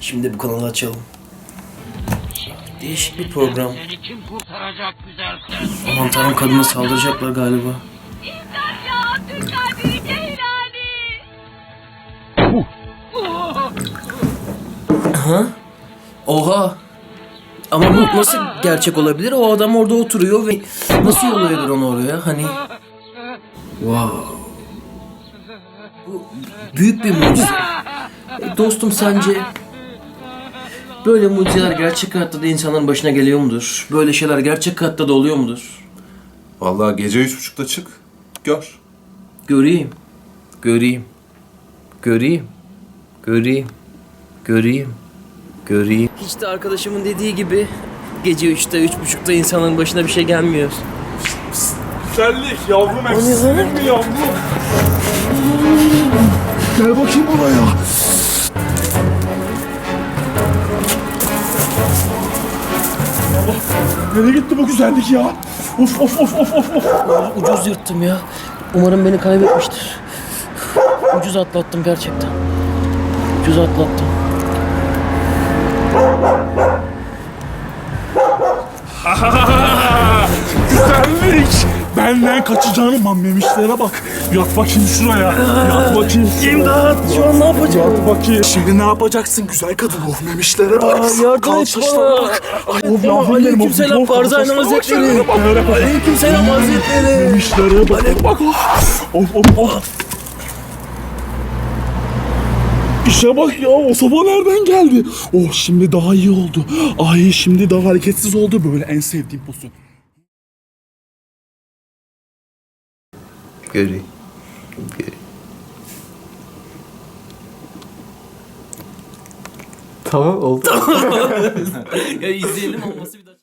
Şimdi bu kanalı açalım. Değişik bir program. Seni kim kurtaracak güzel kız? Aman tanrım kadına saldıracaklar galiba. Ya Türkler Büyük Ceylani. Ha? Oha. Ama bu nasıl gerçek olabilir? O adam orada oturuyor ve nasıl yollayabilir onu oraya? Hani... Wow. Bu büyük bir mucize. E, Dostum sence böyle mucizeler gerçek hayatta da insanların başına geliyor mudur? Böyle şeyler gerçek hayatta da oluyor mudur? Vallahi gece üç buçukta çık. Gör. Göreyim. Göreyim. Göreyim. Göreyim. Göreyim. Göreyim. Hiç de arkadaşımın dediği gibi gece 3'te, 3.30'da insanların başına bir şey gelmiyor. Güzellik yavrum efsane mi yavrum? Gel bakayım buraya. Nereye gitti bu güzellik ya? Of of of of of of. Aa, ucuz yırttım ya. Umarım beni kaybetmiştir. Ucuz atlattım gerçekten. Ucuz atlattım. Güzellik. Benden kaçacağını mammemişlere bak. Yat bakayım şuraya. Yat bakayım. İmdat! Şu an ne yapacağım? Yat bakayım. Şimdi ne yapacaksın güzel kadın? Oh memişlere bak. Aa, yardım et bana. Aleyküm selam bak, Hazretleri. Aleyküm selam Hazretleri. Memişlere bak. Bak oh. Oh oh. İşe bak ya o soba nereden geldi? Oh şimdi daha iyi oldu. Ay şimdi daha hareketsiz oldu böyle en sevdiğim pozisyon. Göreyim. Göreyim. Tamam oldu. ya izleyelim olması bir daha.